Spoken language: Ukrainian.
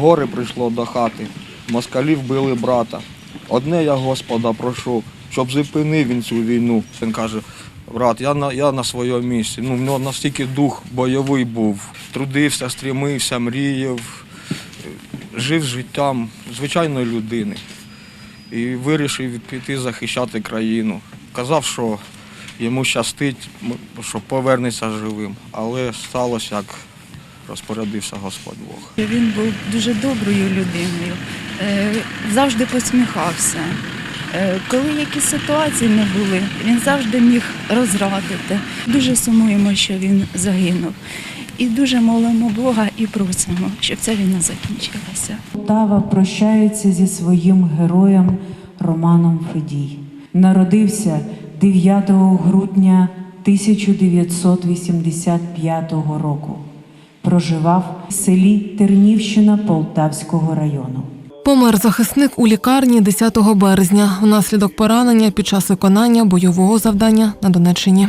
горе прийшло до хати, москалів били брата. Одне я Господа прошу, щоб зупинив він цю війну. Він каже, брат, я на, я на своєму місці. Ну, в нього настільки дух бойовий був. Трудився, стрімився, мріяв, жив життям звичайної людини. І вирішив піти захищати країну. Казав, що йому щастить, що повернеться живим. Але сталося, як розпорядився Господь Бог. Він був дуже доброю людиною, е, завжди посміхався. Е, Коли якісь ситуації не були, він завжди міг розрадити. Дуже сумуємо, що він загинув. І дуже молимо Бога і просимо, щоб ця війна закінчилася. Полтава прощається зі своїм героєм Романом Федій. Народився 9 грудня 1985 року. Проживав в селі Тернівщина Полтавського району. Помер захисник у лікарні 10 березня внаслідок поранення під час виконання бойового завдання на Донеччині.